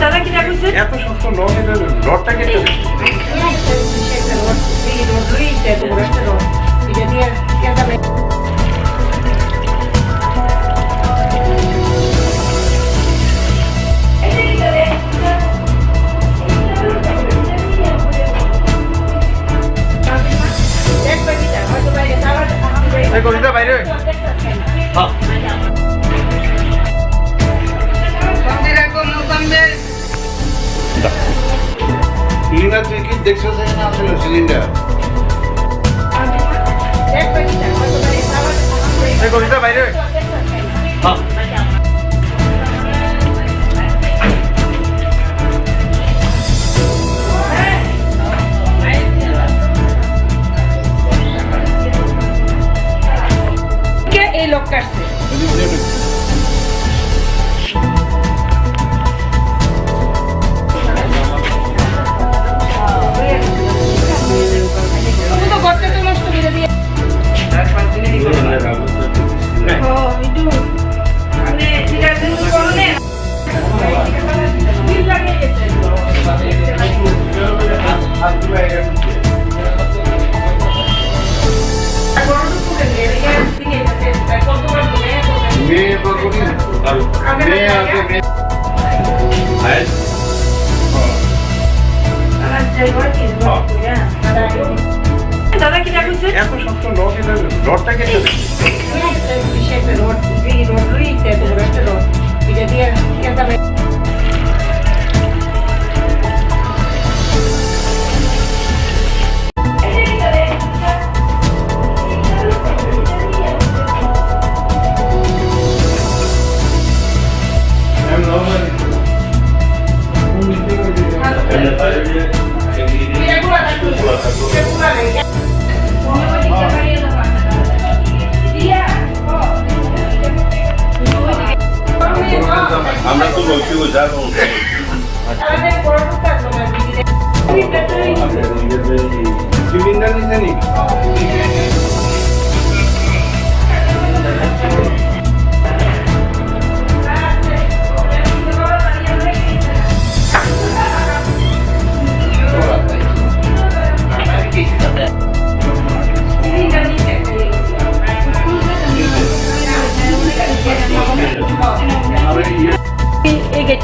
দাদা কি দেখছে এত শক্ত নখ এটা রডটা হ্যাঁ সিলিন্ডার তুই কি দেখছ সেখানে আসলে সিলিন্ডার? বাইরে। হ্যাঁ।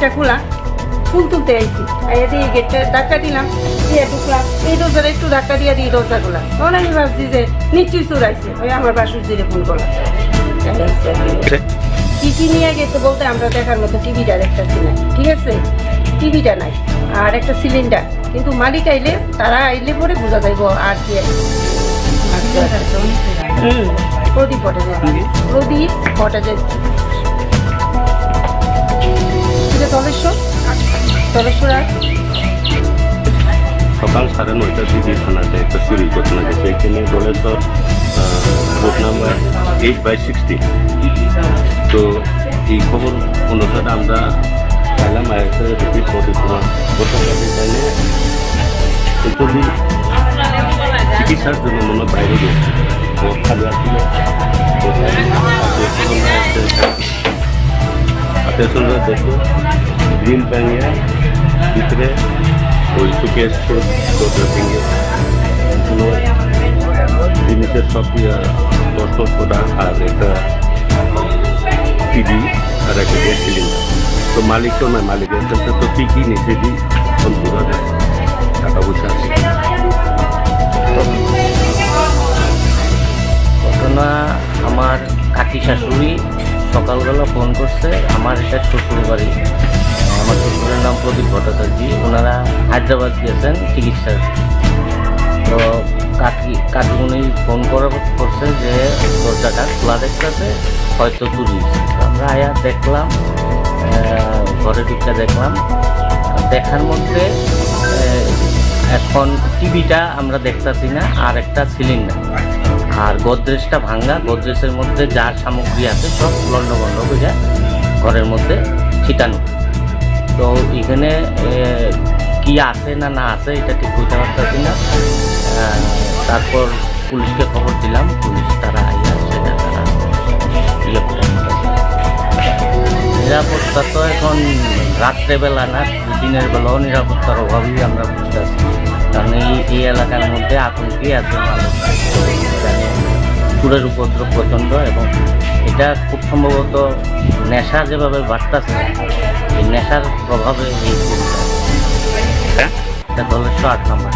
গেটটা খোলা ফুল তুলতে আইছি। আইয়া দিয়ে গেটটা ধাক্কা দিলাম দিয়ে ঢুকলাম। এই দরজাটা একটু ধাক্কা দিয়ে দিই দরজা খোলা তখন আমি ভাবছি যে নিশ্চয়ই চোর আইছে। ওই আমার বাসুর জিরে ফোন করলাম কি? কি নিয়ে গেছে বলতে আমরা দেখার মতো টিভিটা দেখতেছি না ঠিক আছে? টিভিটা নাই আর একটা সিলিন্ডার। কিন্তু মালিক আইলে তারা আইলে পরে বোঝা যাইব আর কি আছে। হুম প্রদীপ ভট্টাচার্য। প্রদীপ ভট্টাচার্য। তলেশ্বর? তলেশ্বর আর? সকাল সাড়ে নয়টার দিকে থানাতে একটা চুরির ঘটনা গেছে এখানে Daleshwar booth number eight by sixty তো এই খবর অনুসারে আমরা দেখি এখানে একচুয়ালি চিকিৎসার জন্য মনে বাইরে গেছে ও খালি আসছিল সুন্দর দেখো গ্রিন ভিতরে ওই সুকেশ দরজা ভেঙে এগুলো জিনিসের সব দশ করা আর একটা টিভি আর একটা গ্যাস সিলিন্ডার। তো মালিক তো নয়, মালিকের কাছে তো কী কী নিচে দিই সম্পূর্ণ টাকা পয়সা ঘটনা আমার কাকি শাশুড়ি সকালবেলা ফোন করছে, আমার এটা শ্বশুর বাড়ি আমার শ্বশুরের নাম প্রদীপ ভট্টাচার্য। ওনারা হায়দ্রাবাদ গিয়েছেন চিকিৎসার। তো কাকি কাকিমুনি ফোন করে করছে যে দরজাটা খোলা দেখতেছে, হয়তো চুরি আমরা আয়া দেখলাম ঘরে ঢুকতে দেখলাম। দেখার মধ্যে এখন টিভিটা আমরা দেখতাছি না, আর একটা সিলিন্ডার। আর গোদরেজটা ভাঙ্গা গোদরেজের মধ্যে যা সামগ্রী আছে সব লন্ডভন্ড করে ঘরের মধ্যে ছিটানো। তো এখানে কি আছে না না আছে, এটা ঠিক বুঝতে পারতেছি না। তারপর পুলিশকে খবর দিলাম, পুলিশ তারা সেটা তারা ইয়ে। নিরাপত্তা তো এখন রাত্রেবেলা না, দিনের বেলাও নিরাপত্তার অভাবই আমরা বুঝতেছি। কারণ এই এই এলাকার মধ্যে আতঙ্কে আছে মানুষ। সুরের উপদ্রব প্রচণ্ড এবং এটা খুব সম্ভবত নেশা যেভাবে বাড়তেছে এই নেশার প্রভাবে এই চুরিটা। হ্যাঁ এটা দলের আট নম্বর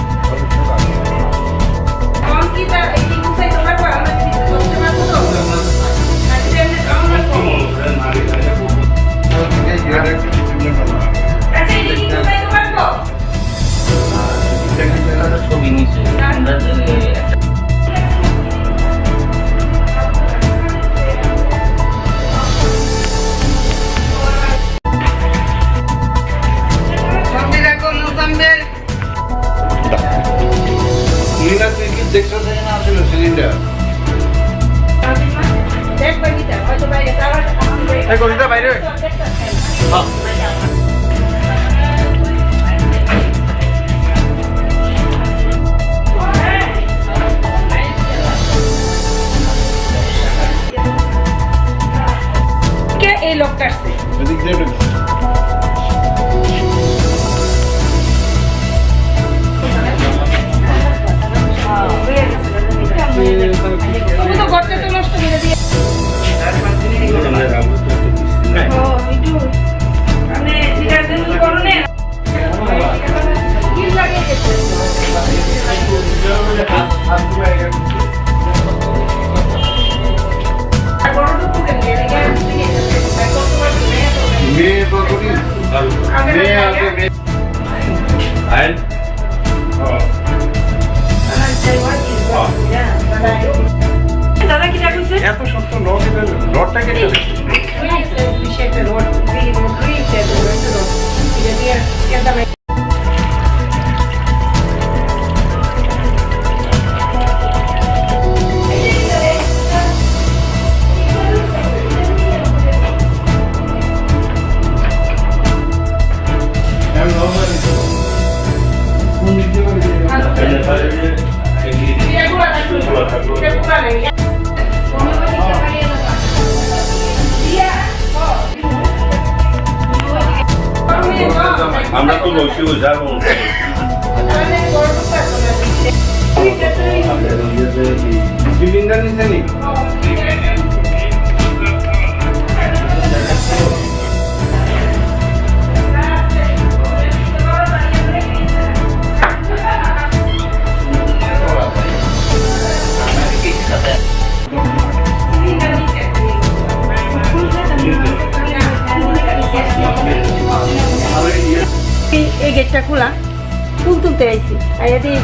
সিলিন্ডার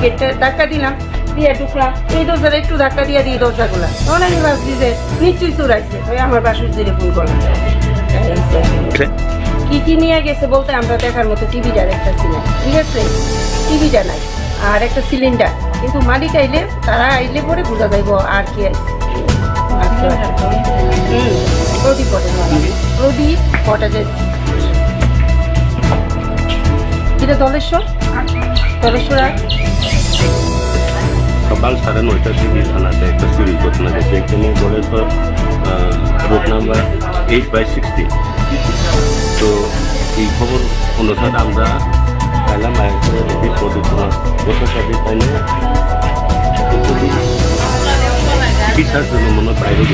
গেটটা ধাক্কা দিলাম দিয়ে ঢুকলাম। এই দরজাটা একটু ধাক্কা দিয়ে দিই দরজা খোলা তখন আমি ভাবছি যে নিশ্চয়ই চুরাইছে। ওই আমার বাসুর জিরে ফোন করলাম কি? কি নিয়ে গেছে বলতে আমরা দেখার মতো টিভিটা দেখতেছি না ঠিক আছে? টিভিটা নাই আর একটা সিলিন্ডার। কিন্তু মালিক আইলে তারা আইলে পরে বোঝা যাইব আর কি হুম প্রদীপ পরে প্রদীপ কটা যে এটা দলেশ্বর? দলেশ্বর আর? সকাল সাড়ে নয়টার দিকে থানাতে একটা চুরির ঘটনা গেছে এখানে বলে তো road number eight by sixty তো এই খবর অনুসারে আমরা পাইলাম গতকালই পাইলে চিকিৎসার জন্য মনে বাইরে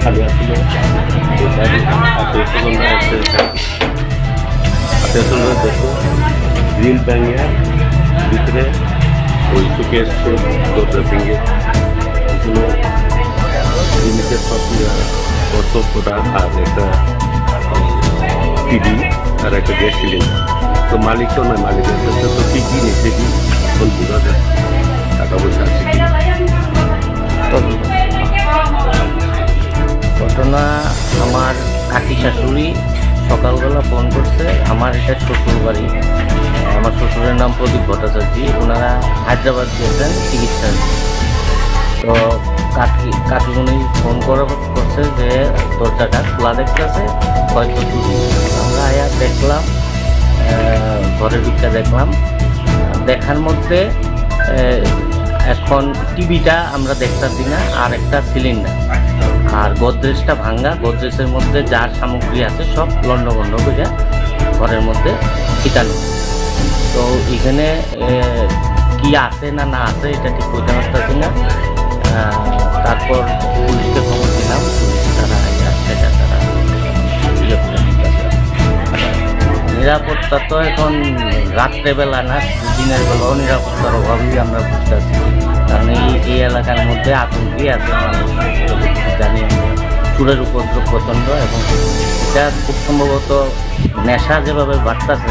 খালি আসলে আত্মীয় দেখো গ্রিল ব্যাঙে ভিতরে ওই চুকে এসছে, দরজা ভেঙে। জিনিসের সব কর্তব্যটা আর একটা টিভি আর একটা গ্যাস সিলিন্ডার। তো মালিক তো নয়, মালিকের কাছে তো কি কি নিচ্ছে কি এখন বোঝা যায় টাকা পয়সা আছে কি ঘটনা আমার কাকি শাশুড়ি সকালবেলা ফোন করছে, আমার এটা শ্বশুর বাড়ি আমার শ্বশুরের নাম প্রদীপ ভট্টাচার্য, ওনারা হায়দ্রাবাদ গিয়েছেন চিকিৎসার। তো কাকি কাকিমুনি ফোন করে করছে যে দরজাটা খোলা দেখতেছে, হয়তো আমরা আয়া দেখলাম ঘরের দিকটা দেখলাম। দেখার মধ্যে এখন টিভিটা আমরা দেখতেছি না, আর একটা সিলিন্ডার। আর গোদরেজটা ভাঙ্গা, গোদরেজের মধ্যে যার সামগ্রী আছে সব লন্ডভন্ড করে ঘরের মধ্যে ঠিকানো তো এখানে কি আছে না না আছে এটা ঠিক বলতে পারতেছি না। তারপর পুলিশকে খবর দিলাম, পুলিশ তারা সেটা তারা ইয়ে। নিরাপত্তা তো এখন রাত্রেবেলা না দিনের বেলাও নিরাপত্তার অভাবই আমরা বুঝতেছি কারণ এই এই এলাকার মধ্যে আতঙ্কই আছে জানি চুরের উপদ্রব প্রচণ্ড এবং এটা খুব সম্ভবত নেশা যেভাবে বাড়তেছে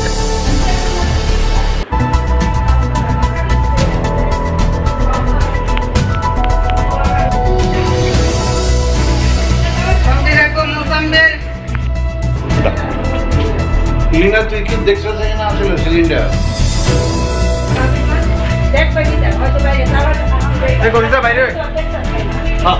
ইলিনা তুই কি আসলে সিলিন্ডার দেখ বাইরে হ্যাঁ।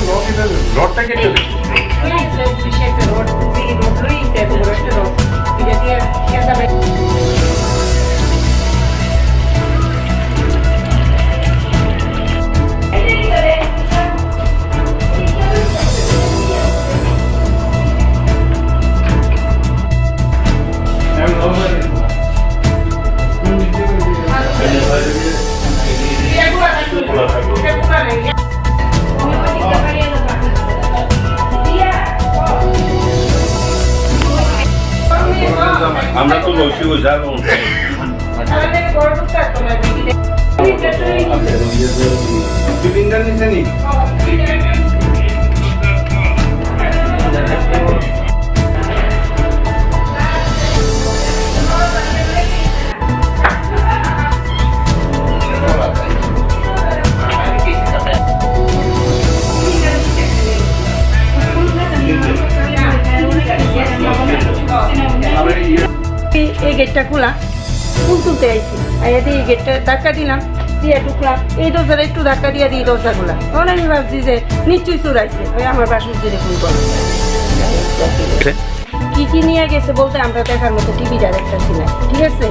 এত শক্ত লক এটা লকটা কেটে দে আমরা তো বসে যাব সিলিন্ডার নিচে নি। এই- এই গেটটা খোলা। ফুল তুলতে আইছি। আইয়া দিয়ে এই গেটটা ধাক্কা দিলাম দিয়ে ঢুকলাম। এই দরজাটা একটু ধাক্কা দিয়ে দিই দরজা খোলা তখন আমি ভাবছি যে নিশ্চয়ই চুরাইছে। ওই আমার বাসুর দিয়ে ফোন করো কি কি নিয়ে গেছে বলতে আমরা দেখার মতো টিভিটার একটা ছিল ঠিক আছে?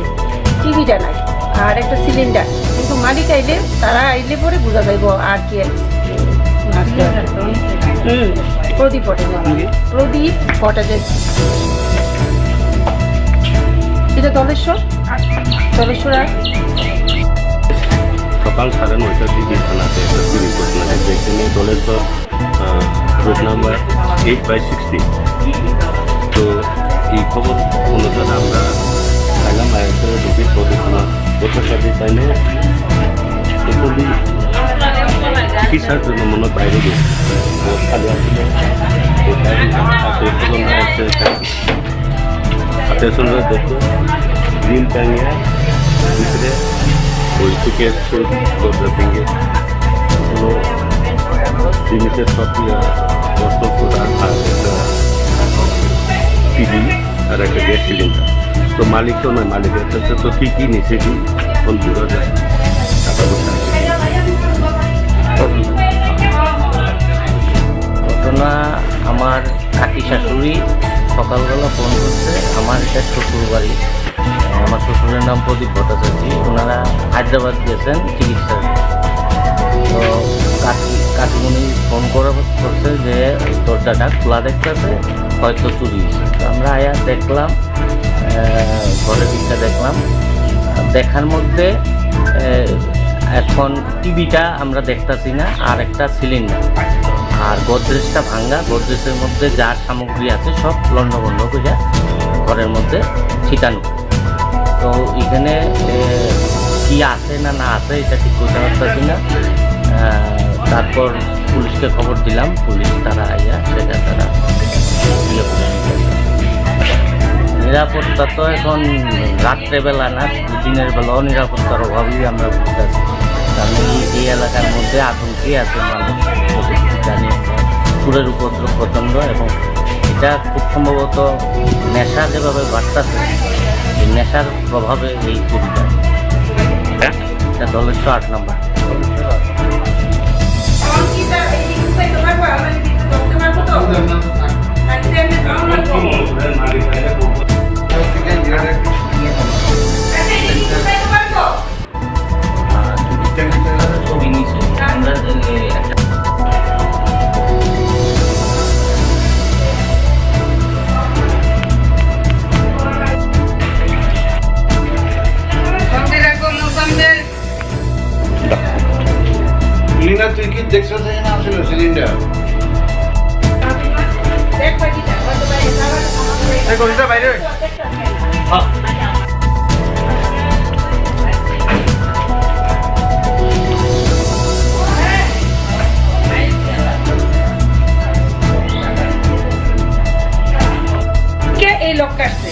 টিভিটা নাই। আর একটা সিলিন্ডার কিন্তু মালিক আইলে তারা আইলে পরে বোঝা যাইব আর কি প্রদীপ ভট্টাচার্য প্রদীপ ভট্টাচার্য এটা দলেশ্বর? দলেশ্বর আর? সকাল সাড়ে নয়টার দিকে থানাতে একটা চুরি ঘটনা গেছে এখানে তো road number eight by sixty তো এই খবর অনুসারে আমরা আগাম আয়াতের ঢুকি প্রদূষণা কোথার সাথে তাইলে একচুয়ালি চিকিৎসার জন্য মনে বাইরে গেছে খালি আসলে স্বজনরা দেখো। কোনো জিনিসের সব বস্ত্র প্রোডাক্ট আর একটা টিভি আর একটা গ্যাস সিলিন্ডার। তো মালিক তো নয় মালিকের কাছে তো কী কী নিচে কি কোন দূরা যায় ঘটনা আমার কাকি শাশুড়ি সকালবেলা ফোন করছে, আমার এটা শ্বশুর বাড়ি। আমার শ্বশুরের নাম প্রদীপ ভট্টাচার্য ওনারা হায়দ্রাবাদ গেছেন চিকিৎসার তো কাকি, কাকিমণি ফোন করে করছে যে দরজাটা খোলা দেখতেছে হয়তো চুরি তো আমরা আয়া দেখলাম ঘরের দিকটা দেখলাম। দেখার মধ্যে এখন টিভিটা আমরা দেখতাছি না, আর একটা সিলিন্ডার আর গোদরেজটা ভাঙ্গা গোদরেজের মধ্যে যা সামগ্রী আছে সব লন্ডভন্ড করে ঘরের মধ্যে ঠিকানো। তো এখানে কি আছে না না আছে, এটা ঠিক করতে পারতেছি না। তারপর পুলিশকে খবর দিলাম, পুলিশ তারা আইয়া সেটা তারা ইয়ে। নিরাপত্তা তো এখন রাত্রেবেলা না দিনের বেলাও নিরাপত্তার অভাবই আমরা বুঝতেছি কারণ এই- এলাকার মধ্যে আতঙ্কে আছে মানুষ, জানি সুরের উপদ্রব প্রচণ্ড এবং এটা খুব সম্ভবত নেশা যেভাবে বাড়তেছে, এই নেশার প্রভাবে এই চুরিটা এটা দলেরশো আট নম্বর। আমার লিনা তুই কি দেখছ সেখানে যা হয়তো বাইরে এই লোক কাটছে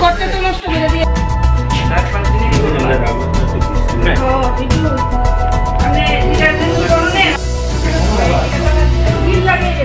গর্তে তো নষ্ট করে দিয়ে ও বিজু আমি এটা দিন করনে বিল লাগিয়ে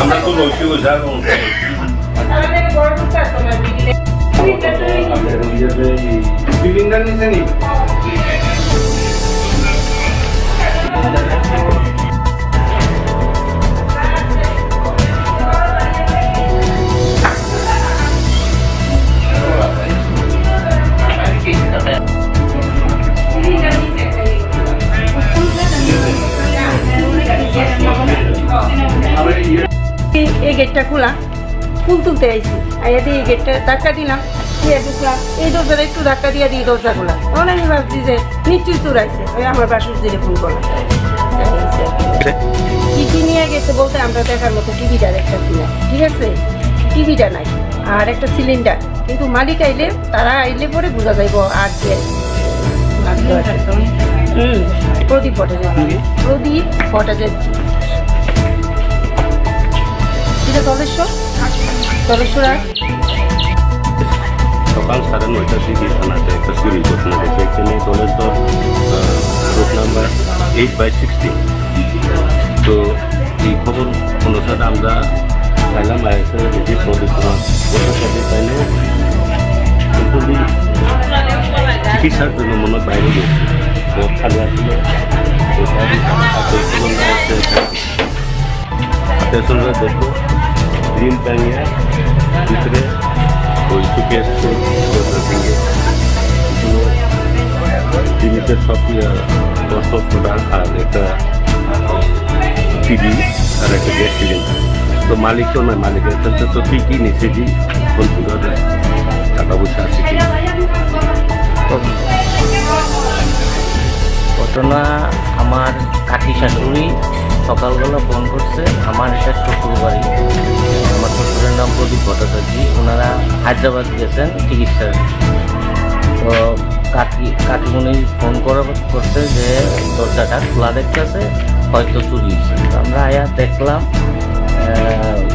আমরা তো বলছি ও যাব সিলিন্ডার নিচে নি ধাক্কা দিয়ে দিই দরজা খোলা। তখন আমি ভাবছি যে নিশ্চয়ই চুর আইছে। ওই আমার বাসুর দিলে ফোন করলাম কি কি নিয়ে গেছে বলতে আমরা দেখার মতো টিভিটা দেখতেছি না। ঠিক আছে? টিভিটা নাই আর একটা সিলিন্ডার। কিন্তু মালিক আইলে তারা আইলে পরে বোঝা যাইব আর কি। হুম প্রদীপ ভট্টাচার্য। প্রদীপ ভট্টাচার্য। এটা দলেশ্বর আর? সকাল সাড়ে নয়টার দিকে থানাতে একটা চুরি ঘটনা গেছে এখানে দলের দল road number eight by sixteen তো এই খবর অনুসারে আমরা পাইলাম এসে দেখি চিকিৎসার জন্য মনে বাইরে গেছে দেখো ভিতরে ওই সুখে এসছে। জিনিসের সব বস্ত্র প্রোডাক্ট আর একটা টিভি আর একটা গ্যাস সিলিন্ডার তো মালিক তো নয় মালিকের কাছে তো নিচে দিই ফোন করে টাকা অবশ্য আছে কি? ঘটনা আমার কাকি শাশুড়ি সকালবেলা ফোন করছে, আমার এটা শ্বশুর বাড়ি আমার শ্বশুরের নাম প্রদীপ ভট্টাচার্য ওনারা হায়দ্রাবাদ গেছেন চিকিৎসার তো কাকি, কাকিমণি ফোন করা, করছে যে দরজাটা খোলা দেখতেছে, হয়তো চুরি আমরা আয়া দেখলাম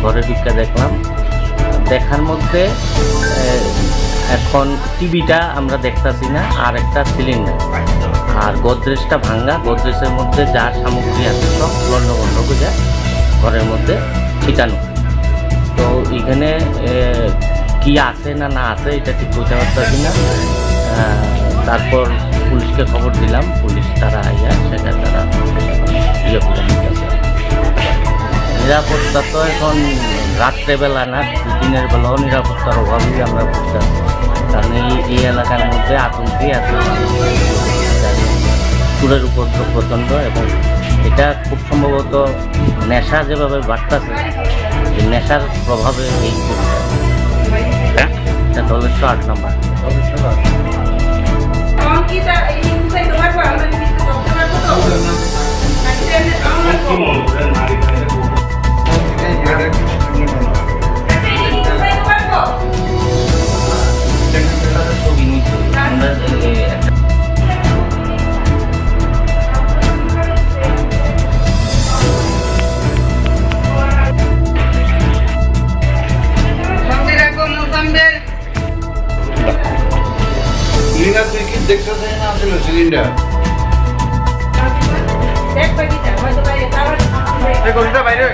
ঘরে ঢুকে দেখলাম। দেখার মধ্যে এখন টিভিটা আমরা দেখতাছি না, আর একটা সিলিন্ডার আর গোদরেজটা ভাঙ্গা। গোদরেজের মধ্যে যা সামগ্রী আছে সব লন্ডভন্ড বোঝা ঘরের মধ্যে ঠিকানো তো এখানে কি আছে না না আছে এটা ঠিক বুঝতে পারতেছি না। তারপর পুলিশকে খবর দিলাম। পুলিশ তারা আইয়া সেটা তারা ইয়ে করে নিরাপত্তা তো এখন রাত্রেবেলা না, দিনের বেলাও নিরাপত্তার অভাবই আমরা বুঝতে কারণ এই এলাকার মধ্যে আতঙ্কে আছে চুরের উপদ্রব প্রচণ্ড এবং এটা খুব সম্ভবত নেশা যেভাবে বাড়তেছে নেশার প্রভাবে এই হ্যাঁ? এটা দলের আট নম্বর। এই দেখছিস না আসলে সিলিন্ডার। বাইরে।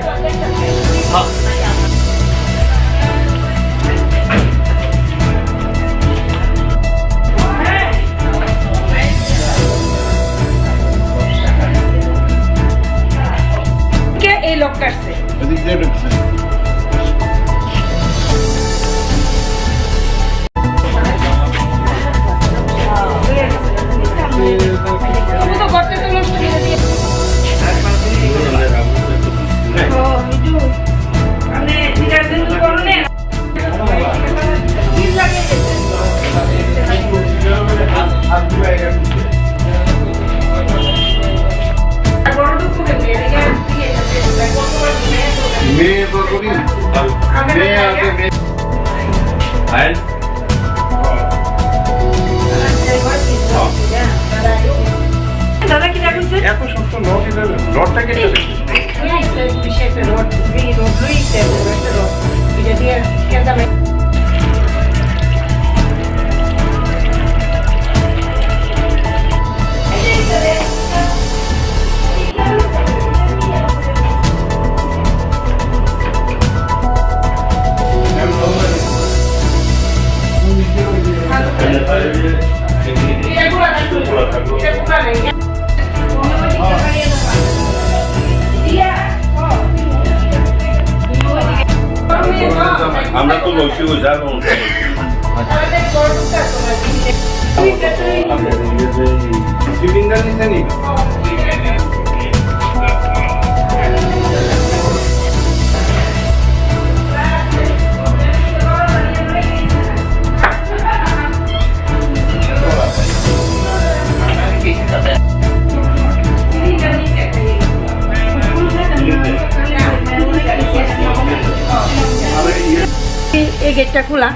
এই গেটটা খোলা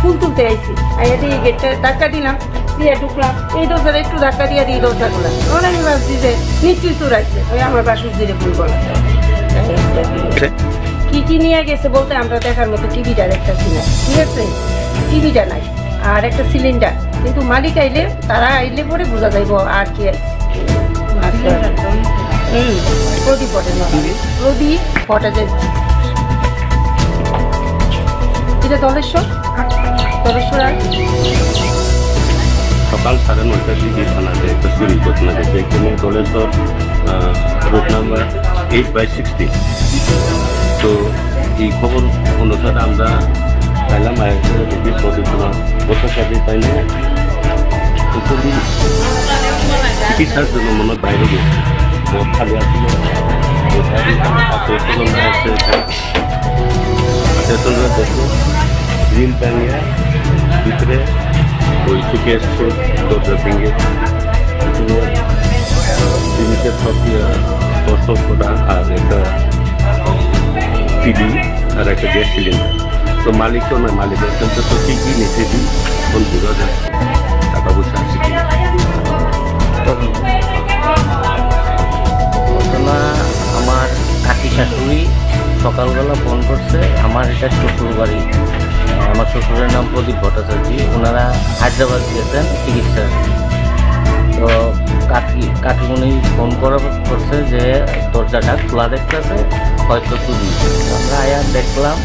ফুল তুলতে আইছি। আইয়া দিয়ে এই গেটটা ধাক্কা দিলাম দিয়ে ঢুকলাম। এই দরজাটা একটু ধাক্কা দিয়ে দিয়ে দরজা খোলা। তখন আমি ভাবছি যে নিশ্চয়ই চোর আসছে ওই আমার বাসুর দিলে ফোন করলাম কি কি নিয়ে গেছে বলতে আমরা দেখার মতো টিভিটা দেখতেছি না ঠিক আছে? টিভিটা নাই আর একটা সিলিন্ডার। কিন্তু মালিক আইলে তারা আইলে পরে বোঝা যাইব আর কি প্রদীপ প্রদীপ সকাল সাড়ে নয়টার দিকে থানাতে একটা চুরি ঘটনা গেছে এখানে Daleshwar route number eight by sixty তো এই খবর অনুসারে আমরা পাইলাম রোগী প্রদীপনা ভট্টাচার্য তাই না চিকিৎসার জন্য মনে হয় বাইরে গেছে মদ খালি আসছিল আত্মীয়স্বজনরা এসে আত্মীয়স্বজনরা দেখল রিল টানিয়ে ভিতরে ওই সুকেশ দরজা ভেঙে। জিনিসের সব প্রস্তুত করা আর একটা টিভি আর একটা গ্যাস সিলিন্ডার। তো মালিক তো না মালিকের কাছে তো ঠিকই নিচে দিই যাচ্ছে। টাকা পয়সা আছে কি ঘটনা আমার কাকি শাশুড়ি সকালবেলা ফোন করছে, আমার এটা শ্বশুর বাড়ি আমার শ্বশুরের নাম প্রদীপ ভট্টাচার্য ওনারা হায়দ্রাবাদ গিয়েছেন চিকিৎসা তো কাকি, কাকিমণি ফোন করা করছে যে দরজাটা খোলা দেখতেছে, হয়তো চুরি আমরা আয়া দেখলাম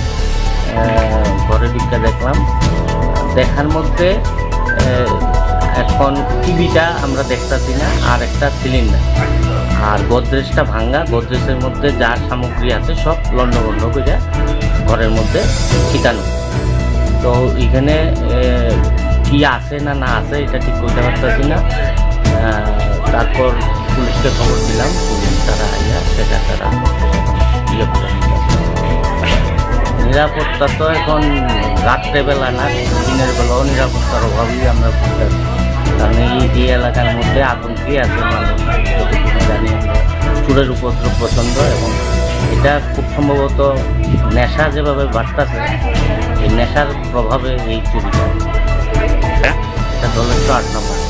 ঘরে দিকটা দেখলাম। দেখার মধ্যে এখন টিভিটা আমরা দেখতাছি না, আর একটা সিলিন্ডার আর গোদরেজটা ভাঙ্গা, গোদরেজের মধ্যে যা সামগ্রী আছে সব লন্ডভন্ড করে ঘরের মধ্যে ঠিকানো তো এখানে কি আছে না না আছে এটা ঠিক করতে পারতেছি না। তারপর পুলিশকে খবর দিলাম, পুলিশ তারা আইয়া সেটা তারা নিরাপত্তা তো এখন রাত্রেবেলা না, দিনের বেলাও নিরাপত্তার অভাবই আমরা বুঝতেছি। কারণ এই এলাকার মধ্যে আতঙ্কে আছে মানুষ। জানি চুরের উপদ্রব প্রচণ্ড এবং এটা খুব সম্ভবত নেশা যেভাবে বাড়তেছে, এই নেশার প্রভাবে এই চুরিটা এটা দলের তো আট নম্বর।